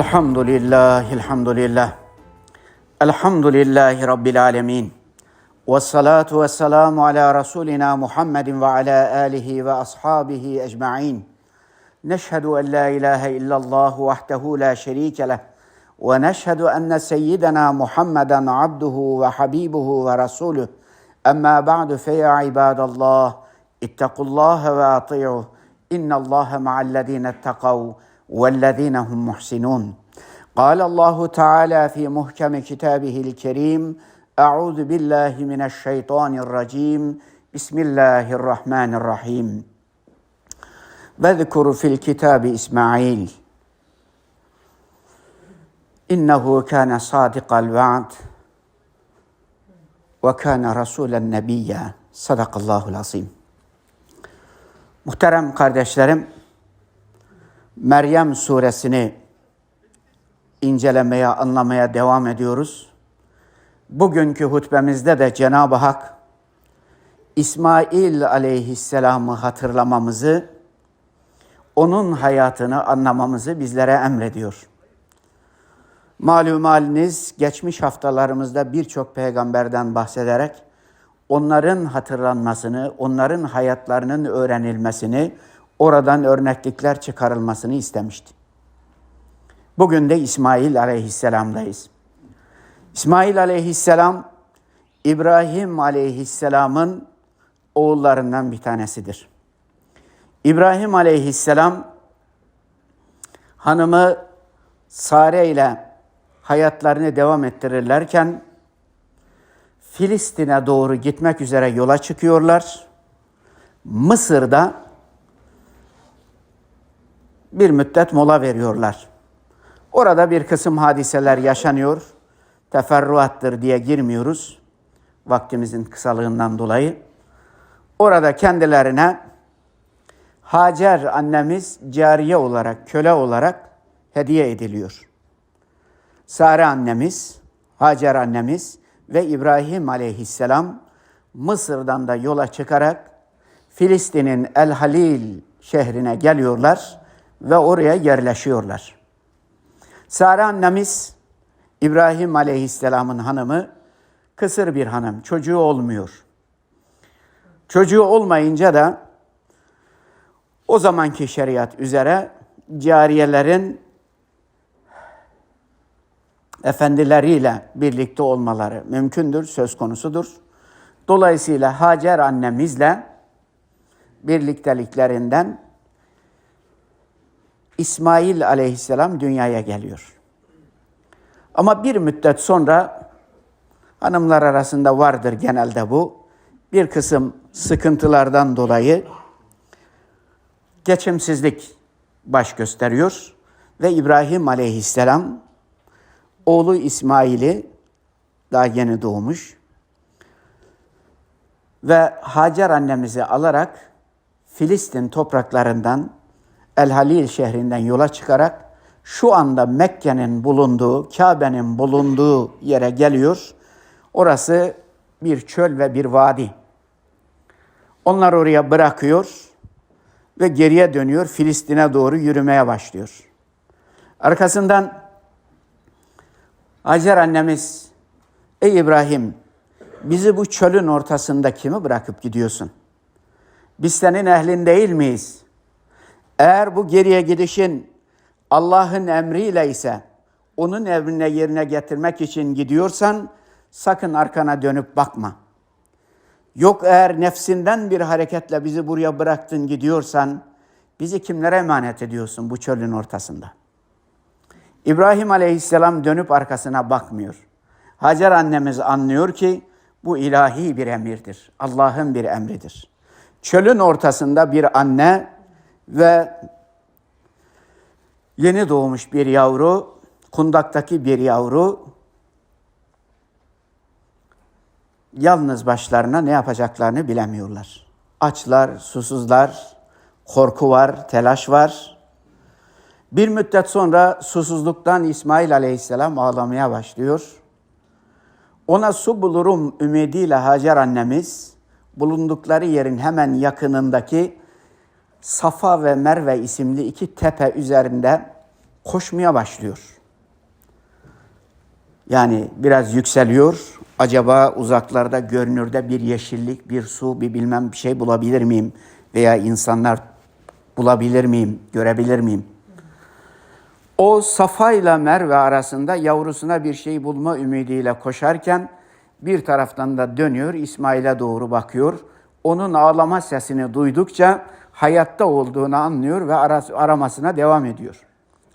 الحمد لله الحمد لله الحمد لله رب العالمين. والصلاة والسلام على رسولنا محمد وعلى آله وأصحابه أجمعين. نشهد أن لا إله إلا الله وحده لا شريك له ونشهد أن سيدنا محمدا عبده وحبيبه ورسوله. أما بعد فيا عباد الله اتقوا الله وأطيعوه. إن الله مع الذين اتقوا. والذين هم محسنون. قال الله تعالى في محكم كتابه الكريم أعوذ بالله من الشيطان الرجيم. بسم الله الرحمن الرحيم. واذكر في الكتاب إسماعيل إنه كان صادق الوعد وكان رسولا نبيا. صدق الله العظيم. Muhterem kardeşlerim, Meryem suresini incelemeye, anlamaya devam ediyoruz. Bugünkü hutbemizde de Cenab-ı Hak İsmail aleyhisselamı hatırlamamızı, onun hayatını anlamamızı bizlere emrediyor. Malum haliniz geçmiş haftalarımızda birçok peygamberden bahsederek onların hatırlanmasını, onların hayatlarının öğrenilmesini, oradan örneklikler çıkarılmasını istemişti. Bugün de İsmail aleyhisselamdayız. İsmail aleyhisselam, İbrahim aleyhisselamın oğullarından bir tanesidir. İbrahim aleyhisselam hanımı Sare ile hayatlarını devam ettirirlerken Filistin'e doğru gitmek üzere yola çıkıyorlar. Mısır'da bir müddet mola veriyorlar. Orada bir kısım hadiseler yaşanıyor. Teferruattır diye girmiyoruz. Vaktimizin kısalığından dolayı. Orada kendilerine Hacer annemiz cariye olarak, köle olarak hediye ediliyor. Sare annemiz, Hacer annemiz ve İbrahim aleyhisselam Mısır'dan da yola çıkarak Filistin'in El Halil şehrine geliyorlar ve oraya yerleşiyorlar. Sare annemiz İbrahim aleyhisselamın hanımı kısır bir hanım, çocuğu olmuyor. Çocuğu olmayınca da o zamanki şeriat üzere cariyelerin efendileriyle birlikte olmaları mümkündür, söz konusudur. Dolayısıyla Hacer annemizle birlikteliklerinden İsmail aleyhisselam dünyaya geliyor. Ama bir müddet sonra hanımlar arasında vardır genelde bu. Bir kısım sıkıntılardan dolayı geçimsizlik baş gösteriyor ve İbrahim aleyhisselam oğlu İsmail'i daha yeni doğmuş ve Hacer annemizi alarak Filistin topraklarından El Halil şehrinden yola çıkarak şu anda Mekke'nin bulunduğu, Kabe'nin bulunduğu yere geliyor. Orası bir çöl ve bir vadi. Onlar oraya bırakıyor ve geriye dönüyor, Filistin'e doğru yürümeye başlıyor. Arkasından Hacer annemiz, ey İbrahim, bizi bu çölün ortasında kimi bırakıp gidiyorsun? Biz senin ehlin değil miyiz? Eğer bu geriye gidişin Allah'ın emriyle ise, onun emrine yerine getirmek için gidiyorsan, sakın arkana dönüp bakma. Yok eğer nefsinden bir hareketle bizi buraya bıraktın gidiyorsan, bizi kimlere emanet ediyorsun bu çölün ortasında? İbrahim Aleyhisselam dönüp arkasına bakmıyor. Hacer annemiz anlıyor ki bu ilahi bir emirdir. Allah'ın bir emridir. Çölün ortasında bir anne ve yeni doğmuş bir yavru, kundaktaki bir yavru yalnız başlarına ne yapacaklarını bilemiyorlar. Açlar, susuzlar, korku var, telaş var. Bir müddet sonra susuzluktan İsmail aleyhisselam ağlamaya başlıyor. Ona su bulurum ümidiyle Hacer annemiz bulundukları yerin hemen yakınındaki Safa ve Merve isimli iki tepe üzerinde koşmaya başlıyor. Yani biraz yükseliyor. Acaba uzaklarda görünürde bir yeşillik, bir su, bir bilmem bir şey bulabilir miyim? Veya insanlar bulabilir miyim, görebilir miyim? O Safa ile Merve arasında yavrusuna bir şey bulma ümidiyle koşarken bir taraftan da dönüyor İsmail'e doğru bakıyor. Onun ağlama sesini duydukça hayatta olduğunu anlıyor ve aramasına devam ediyor.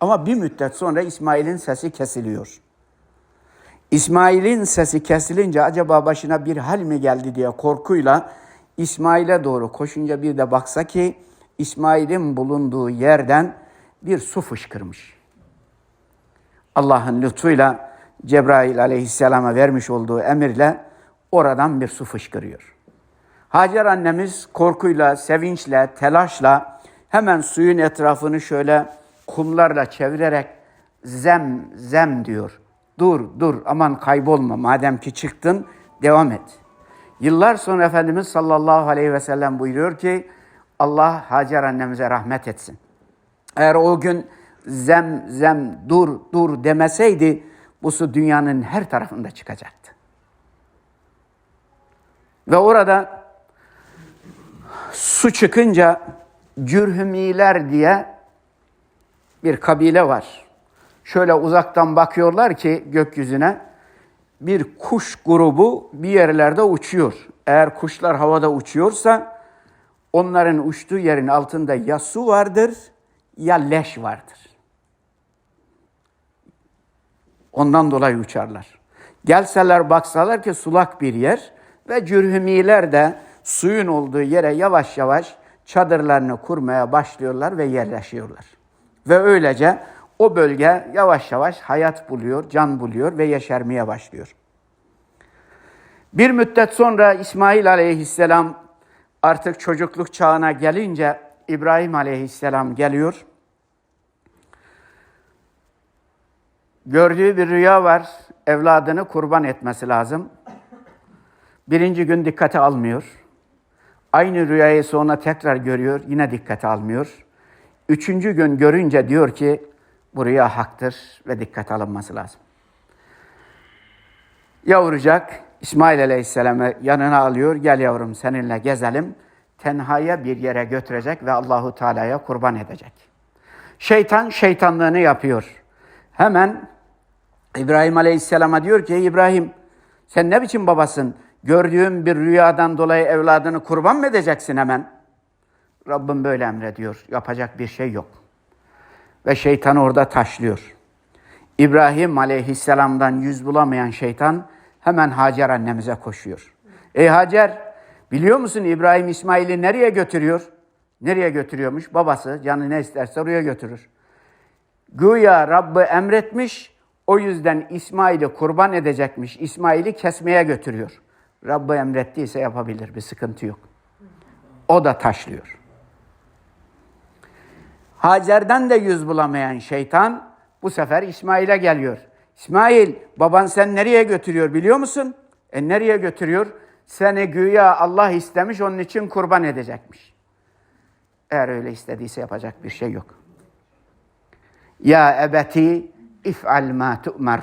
Ama bir müddet sonra İsmail'in sesi kesiliyor. İsmail'in sesi kesilince acaba başına bir hal mi geldi diye korkuyla İsmail'e doğru koşunca bir de baksa ki İsmail'in bulunduğu yerden bir su fışkırmış. Allah'ın lütfuyla Cebrail aleyhisselama vermiş olduğu emirle oradan bir su fışkırıyor. Hacer annemiz korkuyla, sevinçle, telaşla hemen suyun etrafını şöyle kumlarla çevirerek zem zem diyor. Dur dur aman kaybolma madem ki çıktın devam et. Yıllar sonra Efendimiz sallallahu aleyhi ve sellem buyuruyor ki Allah Hacer annemize rahmet etsin. Eğer o gün zem zem dur dur demeseydi bu su dünyanın her tarafında çıkacaktı. Ve orada su çıkınca Cürhümiler diye bir kabile var. Şöyle uzaktan bakıyorlar ki gökyüzüne bir kuş grubu bir yerlerde uçuyor. Eğer kuşlar havada uçuyorsa onların uçtuğu yerin altında ya su vardır ya leş vardır. Ondan dolayı uçarlar. Gelseler baksalar ki sulak bir yer ve cürhümiler de suyun olduğu yere yavaş yavaş çadırlarını kurmaya başlıyorlar ve yerleşiyorlar. Ve öylece o bölge yavaş yavaş hayat buluyor, can buluyor ve yeşermeye başlıyor. Bir müddet sonra İsmail aleyhisselam artık çocukluk çağına gelince İbrahim aleyhisselam geliyor. Gördüğü bir rüya var. Evladını kurban etmesi lazım. Birinci gün dikkate almıyor. Aynı rüyayı sonra tekrar görüyor. Yine dikkate almıyor. Üçüncü gün görünce diyor ki bu rüya haktır ve dikkate alınması lazım. Yavrucak İsmail Aleyhisselam'ı yanına alıyor. Gel yavrum seninle gezelim. Tenhaya bir yere götürecek ve Allahu Teala'ya kurban edecek. Şeytan şeytanlığını yapıyor. Hemen İbrahim Aleyhisselam'a diyor ki İbrahim sen ne biçim babasın? Gördüğün bir rüyadan dolayı evladını kurban mı edeceksin hemen? Rabbim böyle emrediyor. Yapacak bir şey yok. Ve şeytan orada taşlıyor. İbrahim Aleyhisselam'dan yüz bulamayan şeytan hemen Hacer annemize koşuyor. Ey Hacer biliyor musun İbrahim İsmail'i nereye götürüyor? Nereye götürüyormuş? Babası canı ne isterse oraya götürür. Güya Rabb'i emretmiş, o yüzden İsmail'i kurban edecekmiş. İsmail'i kesmeye götürüyor. Rabbi emrettiyse yapabilir, bir sıkıntı yok. O da taşlıyor. Hacer'den de yüz bulamayan şeytan bu sefer İsmail'e geliyor. İsmail, baban sen nereye götürüyor biliyor musun? E nereye götürüyor? Seni güya Allah istemiş, onun için kurban edecekmiş. Eğer öyle istediyse yapacak bir şey yok. Ya ebeti if'al ma tu'mar.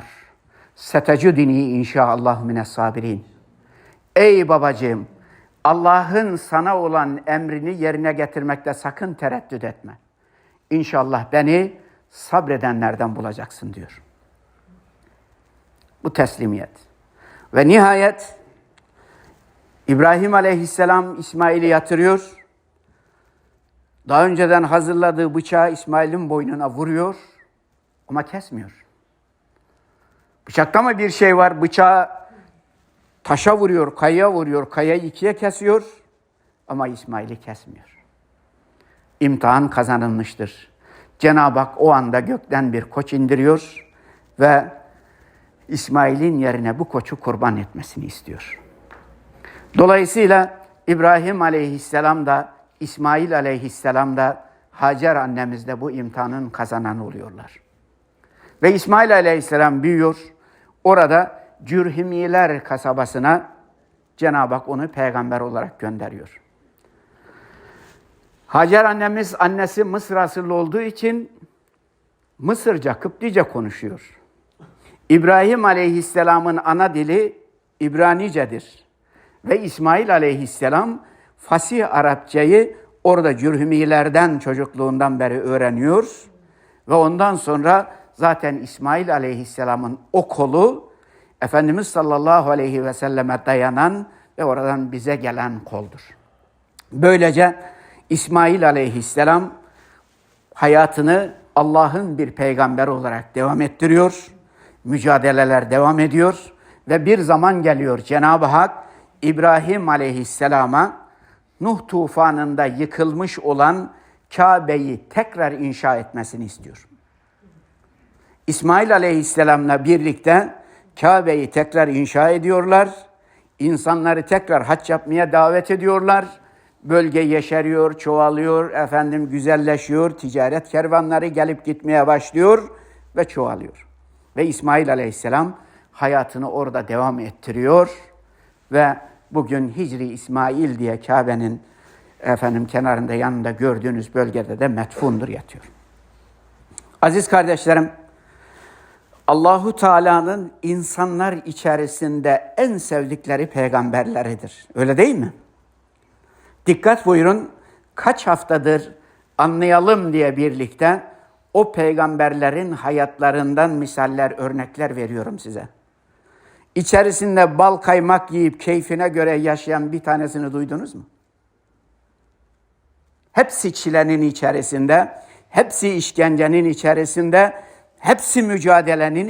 Setecudini inşaallah mine sabirin. Ey babacığım, Allah'ın sana olan emrini yerine getirmekte sakın tereddüt etme. İnşallah beni sabredenlerden bulacaksın diyor. Bu teslimiyet. Ve nihayet İbrahim aleyhisselam İsmail'i yatırıyor. Daha önceden hazırladığı bıçağı İsmail'in boynuna vuruyor ama kesmiyor. Bıçakta mı bir şey var? Bıçağı taşa vuruyor, kayaya vuruyor, kayayı ikiye kesiyor ama İsmail'i kesmiyor. İmtihan kazanılmıştır. Cenab-ı Hak o anda gökten bir koç indiriyor ve İsmail'in yerine bu koçu kurban etmesini istiyor. Dolayısıyla İbrahim aleyhisselam da İsmail aleyhisselam da Hacer annemiz de bu imtihanın kazananı oluyorlar. Ve İsmail aleyhisselam büyüyor. Orada Cürhimiler kasabasına Cenab-ı Hak onu peygamber olarak gönderiyor. Hacer annemiz annesi Mısır asıllı olduğu için Mısırca, Kıptice konuşuyor. İbrahim Aleyhisselam'ın ana dili İbranicedir. Ve İsmail Aleyhisselam fasih Arapçayı orada cürhümilerden çocukluğundan beri öğreniyor. Ve ondan sonra zaten İsmail Aleyhisselam'ın o kolu Efendimiz sallallahu aleyhi ve selleme dayanan ve oradan bize gelen koldur. Böylece İsmail aleyhisselam hayatını Allah'ın bir peygamber olarak devam ettiriyor. Mücadeleler devam ediyor ve bir zaman geliyor Cenab-ı Hak İbrahim aleyhisselama Nuh tufanında yıkılmış olan Kabe'yi tekrar inşa etmesini istiyor. İsmail aleyhisselamla birlikte Kabe'yi tekrar inşa ediyorlar. İnsanları tekrar haç yapmaya davet ediyorlar. Bölge yeşeriyor, çoğalıyor, efendim güzelleşiyor. Ticaret kervanları gelip gitmeye başlıyor ve çoğalıyor. Ve İsmail aleyhisselam hayatını orada devam ettiriyor ve bugün Hicri İsmail diye Kabe'nin efendim kenarında yanında gördüğünüz bölgede de metfundur yatıyor. Aziz kardeşlerim, Allahu Teala'nın insanlar içerisinde en sevdikleri peygamberleridir. Öyle değil mi? Dikkat buyurun. Kaç haftadır anlayalım diye birlikte o peygamberlerin hayatlarından misaller, örnekler veriyorum size. İçerisinde bal kaymak yiyip keyfine göre yaşayan bir tanesini duydunuz mu? Hepsi çilenin içerisinde, hepsi işkencenin içerisinde, hepsi mücadelenin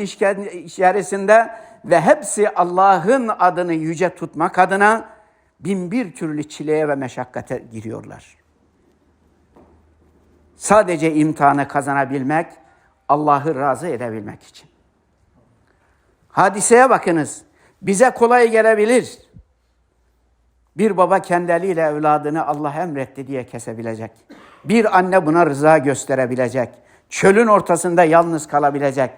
içerisinde ve hepsi Allah'ın adını yüce tutmak adına bin bir türlü çileye ve meşakkate giriyorlar. Sadece imtihanı kazanabilmek, Allah'ı razı edebilmek için. Hadiseye bakınız. Bize kolay gelebilir. Bir baba kendi eliyle evladını Allah emretti diye kesebilecek. Bir anne buna rıza gösterebilecek. Çölün ortasında yalnız kalabilecek.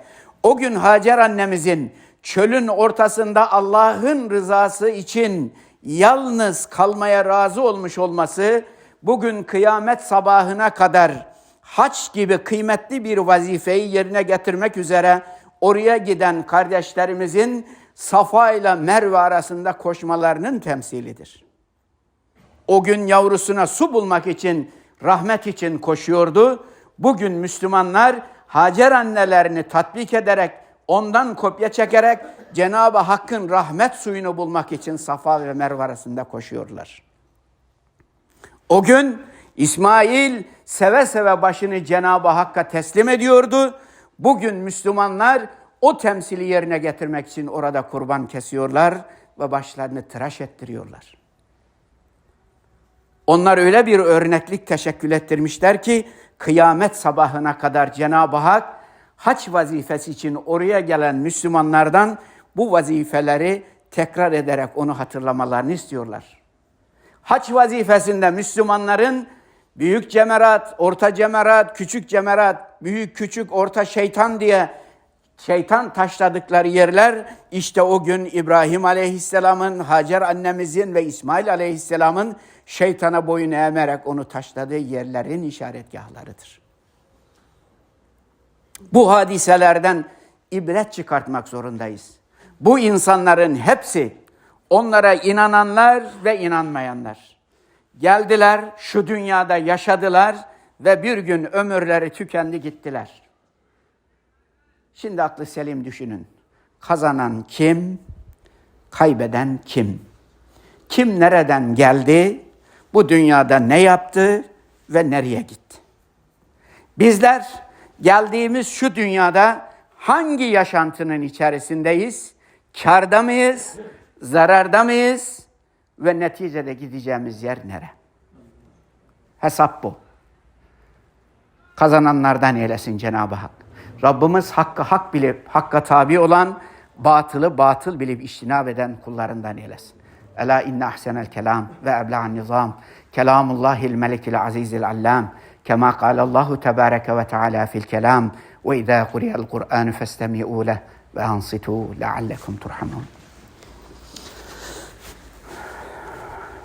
O gün Hacer annemizin çölün ortasında Allah'ın rızası için yalnız kalmaya razı olmuş olması bugün kıyamet sabahına kadar haç gibi kıymetli bir vazifeyi yerine getirmek üzere oraya giden kardeşlerimizin Safa ile Merve arasında koşmalarının temsilidir. O gün yavrusuna su bulmak için, rahmet için koşuyordu. Bugün Müslümanlar Hacer annelerini tatbik ederek, ondan kopya çekerek Cenab-ı Hakk'ın rahmet suyunu bulmak için Safa ve Merve arasında koşuyorlar. O gün İsmail seve seve başını Cenab-ı Hakk'a teslim ediyordu. Bugün Müslümanlar o temsili yerine getirmek için orada kurban kesiyorlar ve başlarını tıraş ettiriyorlar. Onlar öyle bir örneklik teşekkül ettirmişler ki kıyamet sabahına kadar Cenab-ı Hak haç vazifesi için oraya gelen Müslümanlardan bu vazifeleri tekrar ederek onu hatırlamalarını istiyorlar. Haç vazifesinde Müslümanların büyük cemerat, orta cemerat, küçük cemerat, büyük küçük orta şeytan diye şeytan taşladıkları yerler işte o gün İbrahim Aleyhisselam'ın, Hacer annemizin ve İsmail Aleyhisselam'ın şeytana boyun eğmerek onu taşladığı yerlerin işaretgahlarıdır. Bu hadiselerden ibret çıkartmak zorundayız. Bu insanların hepsi onlara inananlar ve inanmayanlar. Geldiler, şu dünyada yaşadılar ve bir gün ömürleri tükendi gittiler. Şimdi aklı selim düşünün. Kazanan kim? Kaybeden kim? Kim nereden geldi? Bu dünyada ne yaptı ve nereye gitti? Bizler geldiğimiz şu dünyada hangi yaşantının içerisindeyiz? Karda mıyız? Zararda mıyız? Ve neticede gideceğimiz yer nere? Hesap bu. Kazananlardan eylesin Cenab-ı Hak. Rabbimiz hakkı hak bilip, hakka tabi olan, batılı batıl bilip iştinab eden kullarından eylesin. ألا إن أحسن الكلام؟ وأبلع النظام. كلام الله الملك العزيز العلام كما قال الله تبارك وتعالى في الكلام وإذا قرئ القرآن فاستمعوا له وأنصتوا لعلكم ترحمون.